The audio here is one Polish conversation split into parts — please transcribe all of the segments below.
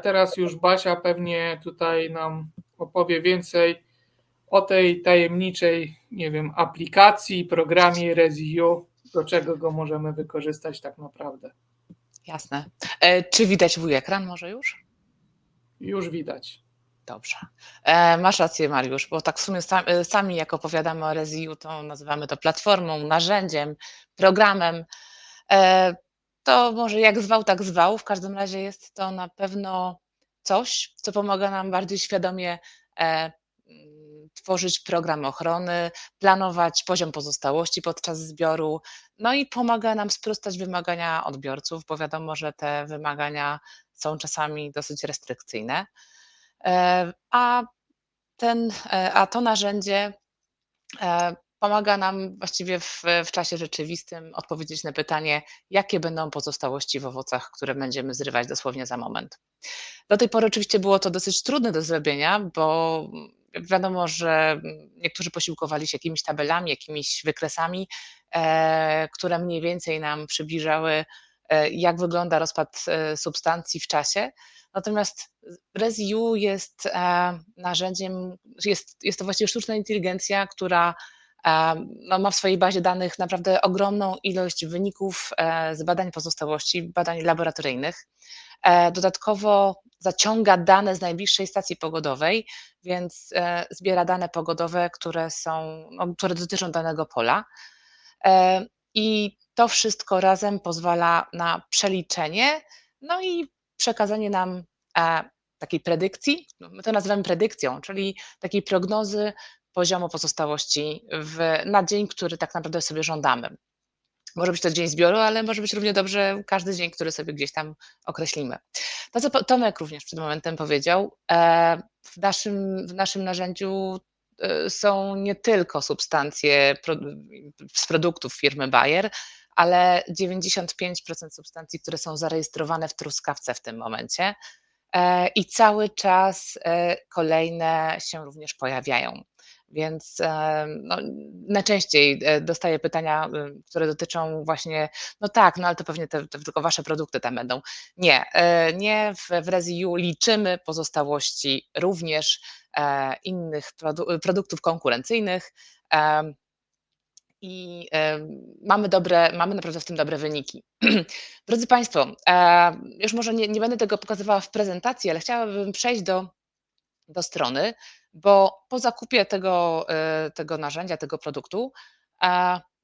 teraz już Basia pewnie tutaj nam opowie więcej o tej tajemniczej, nie wiem, aplikacji, programie ResU, do czego go możemy wykorzystać tak naprawdę. Jasne. E, czy widać mój ekran może już? Już widać. Dobrze. E, masz rację, Mariusz, bo tak w sumie sami, sami jak opowiadamy o ResU, to nazywamy to platformą, narzędziem, programem. To może jak zwał, tak zwał. W każdym razie jest to na pewno coś, co pomaga nam bardziej świadomie e, mm, tworzyć program ochrony, planować poziom pozostałości podczas zbioru, no i pomaga nam sprostać wymagania odbiorców, bo wiadomo, że te wymagania są czasami dosyć restrykcyjne. E, a, ten, e, a to narzędzie e, pomaga nam właściwie w, w czasie rzeczywistym odpowiedzieć na pytanie, jakie będą pozostałości w owocach, które będziemy zrywać dosłownie za moment. Do tej pory oczywiście było to dosyć trudne do zrobienia, bo wiadomo, że niektórzy posiłkowali się jakimiś tabelami, jakimiś wykresami, które mniej więcej nam przybliżały, jak wygląda rozpad substancji w czasie. Natomiast ResU jest narzędziem, jest, jest to właściwie sztuczna inteligencja, która no, ma w swojej bazie danych naprawdę ogromną ilość wyników e, z badań pozostałości, badań laboratoryjnych. E, dodatkowo zaciąga dane z najbliższej stacji pogodowej, więc e, zbiera dane pogodowe, które, są, no, które dotyczą danego pola. I to wszystko razem pozwala na przeliczenie, no i przekazanie nam takiej predykcji, no, my to nazywamy predykcją, czyli takiej prognozy poziomu pozostałości w, na dzień, który tak naprawdę sobie żądamy. Może być to dzień zbioru, ale może być równie dobrze każdy dzień, który sobie gdzieś tam określimy. To, co Tomek również przed momentem powiedział, e, w naszym, w naszym narzędziu e, są nie tylko substancje z produktów firmy Bayer, ale 95% substancji, które są zarejestrowane w truskawce w tym momencie i cały czas kolejne się również pojawiają. Więc no, najczęściej e, dostaję pytania, które dotyczą właśnie, no tak, no ale to pewnie te, te tylko wasze produkty tam będą. Nie, e, nie w, w ResiU liczymy pozostałości również e, innych produ produktów konkurencyjnych i mamy dobre, mamy naprawdę w tym dobre wyniki. Drodzy Państwo, już może nie, nie będę tego pokazywała w prezentacji, ale chciałabym przejść do, do strony, bo po zakupie tego, e, tego narzędzia, tego produktu,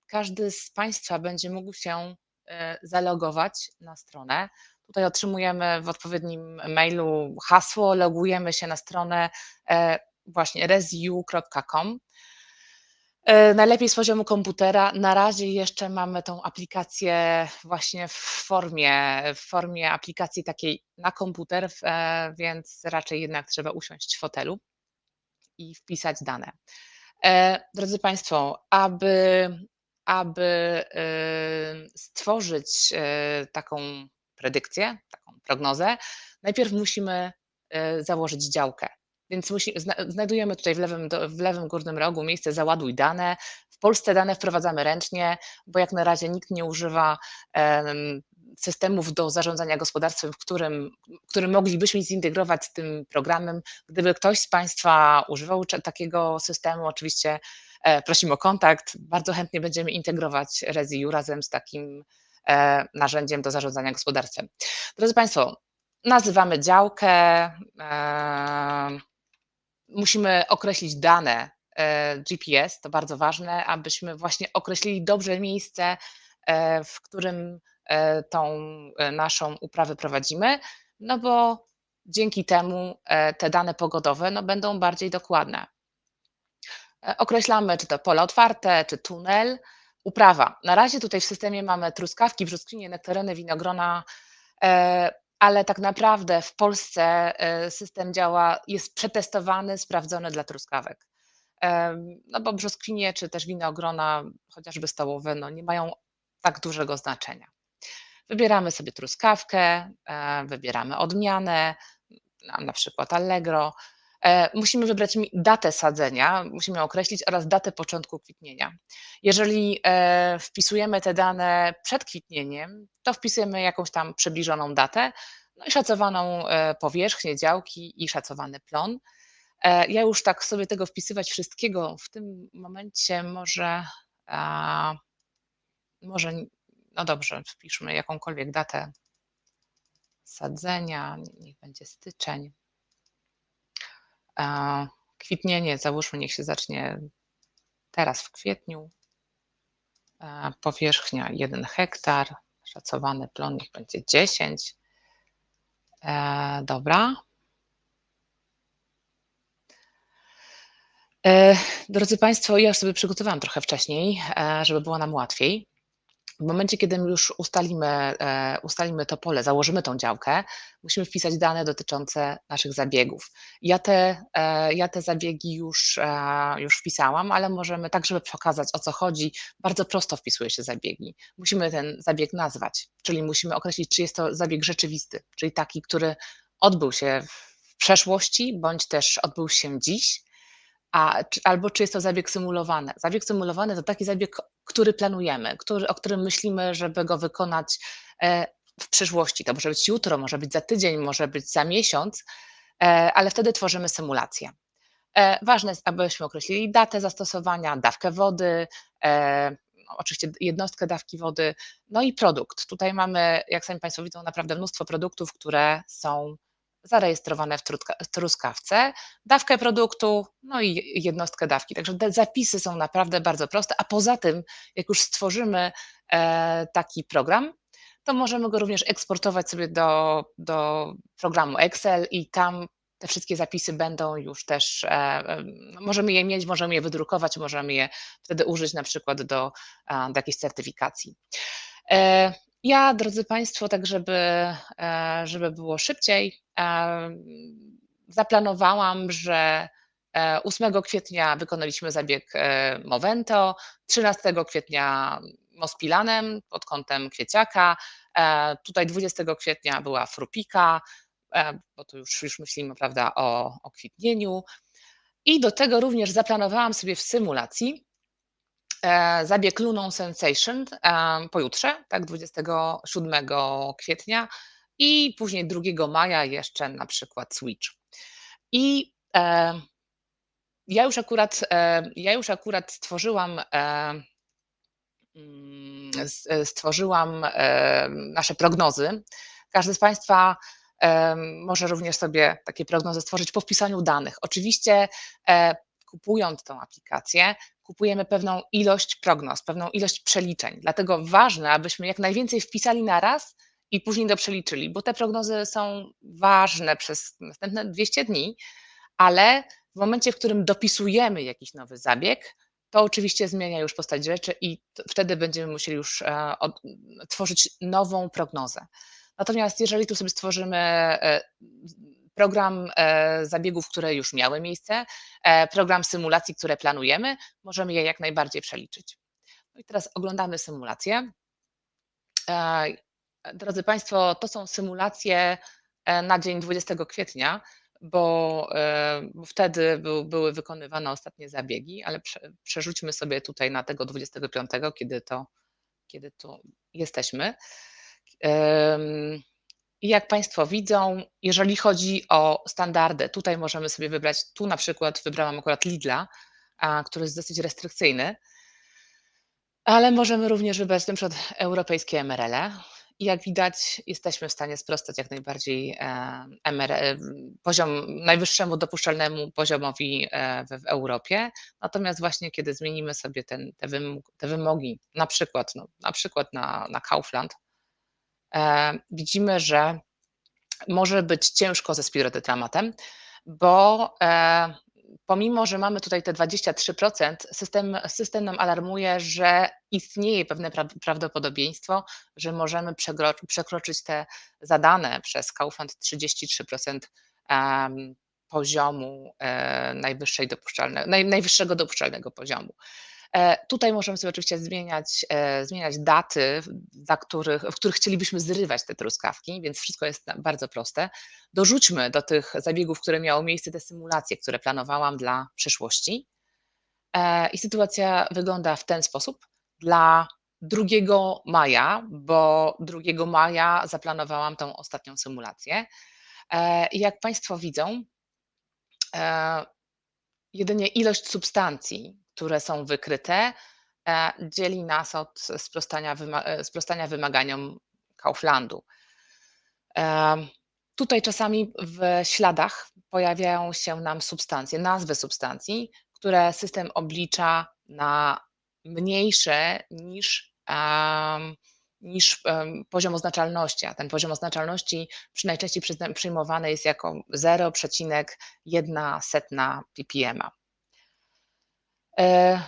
każdy z Państwa będzie mógł się e, zalogować na stronę. Tutaj otrzymujemy w odpowiednim mailu hasło, logujemy się na stronę e, właśnie resu.com. Najlepiej z poziomu komputera. Na razie jeszcze mamy tą aplikację właśnie w formie, w formie aplikacji takiej na komputer, więc raczej jednak trzeba usiąść w fotelu i wpisać dane. E, drodzy Państwo, aby, aby stworzyć e, taką predykcję, taką prognozę, najpierw musimy e, założyć działkę. Więc musi, znajdujemy tutaj w lewym, w lewym górnym rogu miejsce załaduj dane. W Polsce dane wprowadzamy ręcznie, bo jak na razie nikt nie używa systemów do zarządzania gospodarstwem, w którym, który moglibyśmy zintegrować z tym programem. Gdyby ktoś z Państwa używał takiego systemu, oczywiście e, prosimy o kontakt. Bardzo chętnie będziemy integrować ResiU razem z takim e, narzędziem do zarządzania gospodarstwem. Drodzy Państwo, nazywamy działkę, e, musimy określić dane GPS, to bardzo ważne, abyśmy właśnie określili dobrze miejsce, w którym E, tą e, naszą uprawę prowadzimy, no bo dzięki temu e, te dane pogodowe no, będą bardziej dokładne. Określamy, czy to pole otwarte, czy tunel. Uprawa. Na razie tutaj w systemie mamy truskawki, brzoskwinie, nektaryny, winogrona, ale tak naprawdę w Polsce system działa, jest przetestowany, sprawdzony dla truskawek. No bo brzoskwinie czy też winogrona, chociażby stołowe, no nie mają tak dużego znaczenia. Wybieramy sobie truskawkę, e, wybieramy odmianę, na przykład Allegro. E, musimy wybrać datę sadzenia, musimy określić oraz datę początku kwitnienia. Jeżeli e, wpisujemy te dane przed kwitnieniem, to wpisujemy jakąś tam przybliżoną datę. no i szacowaną e, powierzchnię działki i szacowany plon. Ja już tak sobie tego wpisywać wszystkiego w tym momencie może, może, no dobrze, wpiszmy jakąkolwiek datę sadzenia, niech będzie styczeń. Kwitnienie, załóżmy, niech się zacznie teraz w kwietniu. Powierzchnia 1 hektar, szacowany plon niech będzie 10. E, dobra. E, drodzy Państwo, ja już sobie przygotowałam trochę wcześniej, e, żeby było nam łatwiej. W momencie, kiedy już ustalimy, e, ustalimy to pole, założymy tą działkę, musimy wpisać dane dotyczące naszych zabiegów. Ja te, e, ja te zabiegi już, e, już wpisałam, ale możemy tak, żeby pokazać o co chodzi, bardzo prosto wpisuje się zabiegi. Musimy ten zabieg nazwać, czyli musimy określić, czy jest to zabieg rzeczywisty, czyli taki, który odbył się w przeszłości, bądź też odbył się dziś, a, albo czy jest to zabieg symulowany. Zabieg symulowany to taki zabieg, który planujemy, który, o którym myślimy, żeby go wykonać e, w przyszłości. To może być jutro, może być za tydzień, może być za miesiąc, e, ale wtedy tworzymy symulację. E, ważne jest, abyśmy określili datę zastosowania, dawkę wody, no, oczywiście jednostkę dawki wody, no i produkt. Tutaj mamy, jak sami Państwo widzą, naprawdę mnóstwo produktów, które są zarejestrowane w truskawce, dawkę produktu, no i jednostkę dawki. Także te zapisy są naprawdę bardzo proste, a poza tym, jak już stworzymy e, taki program, to możemy go również eksportować sobie do, do programu Excel i tam te wszystkie zapisy będą już też, e, e, możemy je mieć, możemy je wydrukować, możemy je wtedy użyć na przykład do, do jakiejś certyfikacji. Ja, drodzy Państwo, tak żeby, e, żeby było szybciej, e, zaplanowałam, że 8 e, kwietnia wykonaliśmy zabieg Movento, 13 kwietnia Mospilanem pod kątem kwieciaka, tutaj 20 kwietnia była Frupika, bo tu już, już myślimy prawda, o, o kwitnieniu. I do tego również zaplanowałam sobie w symulacji zabieg Luną Sensation e, pojutrze, tak, 27 kwietnia i później 2 maja jeszcze na przykład Switch. I e, ja już akurat, ja już akurat stworzyłam mm, stworzyłam nasze prognozy. Każdy z Państwa może również sobie takie prognozy stworzyć po wpisaniu danych. Oczywiście kupując tą aplikację, kupujemy pewną ilość prognoz, pewną ilość przeliczeń. Dlatego ważne, abyśmy jak najwięcej wpisali na raz i później to przeliczyli, bo te prognozy są ważne przez następne 200 dni, ale w momencie, w którym dopisujemy jakiś nowy zabieg, to oczywiście zmienia już postać rzeczy i wtedy będziemy musieli już e, tworzyć nową prognozę. Natomiast jeżeli tu sobie stworzymy e, program e, zabiegów, które już miały miejsce, e, program symulacji, które planujemy, możemy je jak najbardziej przeliczyć. No i teraz oglądamy symulację. E, drodzy Państwo, to są symulacje na dzień 20 kwietnia, bo, bo wtedy był, były wykonywane ostatnie zabiegi, ale prze, przerzućmy sobie tutaj na tego 25, kiedy to, kiedy to jesteśmy. I jak Państwo widzą, jeżeli chodzi o standardy, tutaj możemy sobie wybrać, tu na przykład wybrałam akurat Lidla, który jest dosyć restrykcyjny, ale możemy również wybrać na przykład europejskie MRL. -e. I jak widać, jesteśmy w stanie sprostać jak najbardziej e, MRL, poziom, najwyższemu dopuszczalnemu poziomowi e, w, Europie. Natomiast właśnie kiedy zmienimy sobie ten, te, wymog, te wymogi, na przykład, no, na, przykład na, na Kaufland, E, widzimy, że może być ciężko ze spirotetramatem, bo e, pomimo, że mamy tutaj te 23%, system, system nam alarmuje, że istnieje pewne prawdopodobieństwo, że możemy przekroczyć te zadane przez Kaufland 33% poziomu e, najwyższej dopuszczalne, najwyższego dopuszczalnego poziomu. E, tutaj możemy sobie oczywiście zmieniać, e, zmieniać daty, dla których, w których chcielibyśmy zrywać te truskawki, więc wszystko jest bardzo proste. Dorzućmy do tych zabiegów, które miały miejsce, te symulacje, które planowałam dla przyszłości. E, I sytuacja wygląda w ten sposób. Dla 2 maja, bo 2 maja zaplanowałam tą ostatnią symulację. I jak Państwo widzą, jedynie ilość substancji, które są wykryte, e, dzieli nas od sprostania, wyma e, sprostania wymaganiom Kauflandu. Em, Tutaj czasami w śladach pojawiają się nam substancje, nazwy substancji, które system oblicza na mniejsze niż, niż poziom oznaczalności, a ten poziom oznaczalności najczęściej przyjmowany jest jako 0,1 ppm. E,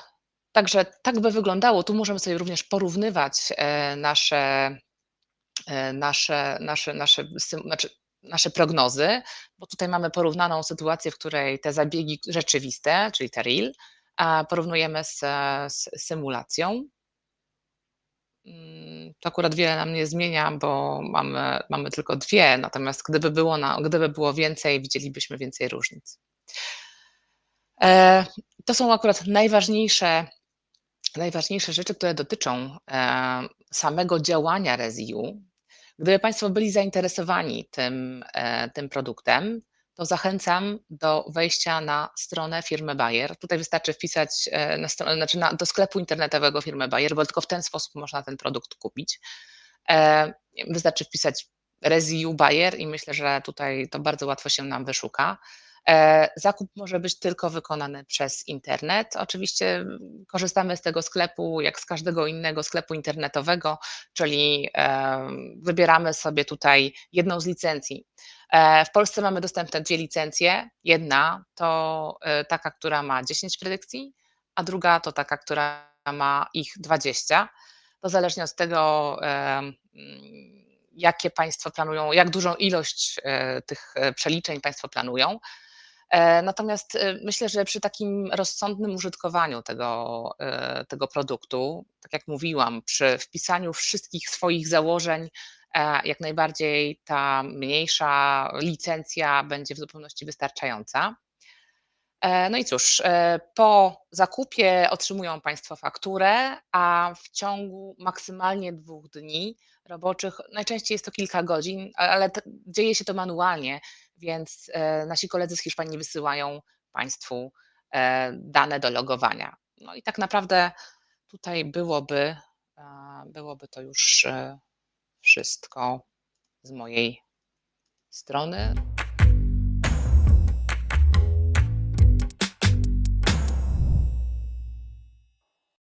Także tak by wyglądało. Tu możemy sobie również porównywać e, nasze, e, nasze, nasze, nasze, sym- znaczy nasze prognozy, bo tutaj mamy porównaną sytuację, w której te zabiegi rzeczywiste, czyli te real, porównujemy z, z symulacją. Mm, To akurat wiele nam nie zmienia, bo mamy, mamy tylko dwie, natomiast gdyby było, na, gdyby było więcej, widzielibyśmy więcej różnic. To są akurat najważniejsze, najważniejsze rzeczy, które dotyczą e, samego działania ResU. Gdyby Państwo byli zainteresowani tym, e, tym produktem, to zachęcam do wejścia na stronę firmy Bayer. Tutaj wystarczy wpisać e, na stronę, znaczy na, do sklepu internetowego firmy Bayer, bo tylko w ten sposób można ten produkt kupić. Wystarczy wpisać ResU Bayer i myślę, że tutaj to bardzo łatwo się nam wyszuka. E, Zakup może być tylko wykonany przez internet. Oczywiście mm, korzystamy z tego sklepu jak z każdego innego sklepu internetowego, czyli e, wybieramy sobie tutaj jedną z licencji. E, W Polsce mamy dostępne dwie licencje. Jedna to taka, która ma 10 predykcji, a druga to taka, która ma ich 20. To zależnie od tego, mm, jakie Państwo planują, jak dużą ilość tych przeliczeń Państwo planują. E, Natomiast e, myślę, że przy takim rozsądnym użytkowaniu tego, e, tego produktu, tak jak mówiłam, przy wpisaniu wszystkich swoich założeń, jak najbardziej ta mniejsza licencja będzie w zupełności wystarczająca. No i cóż, po zakupie otrzymują Państwo fakturę, a w ciągu maksymalnie dwóch dni roboczych, najczęściej jest to kilka godzin, ale dzieje się to manualnie, więc e, nasi koledzy z Hiszpanii wysyłają Państwu e, dane do logowania. No i tak naprawdę tutaj byłoby, byłoby to już e, wszystko z mojej strony.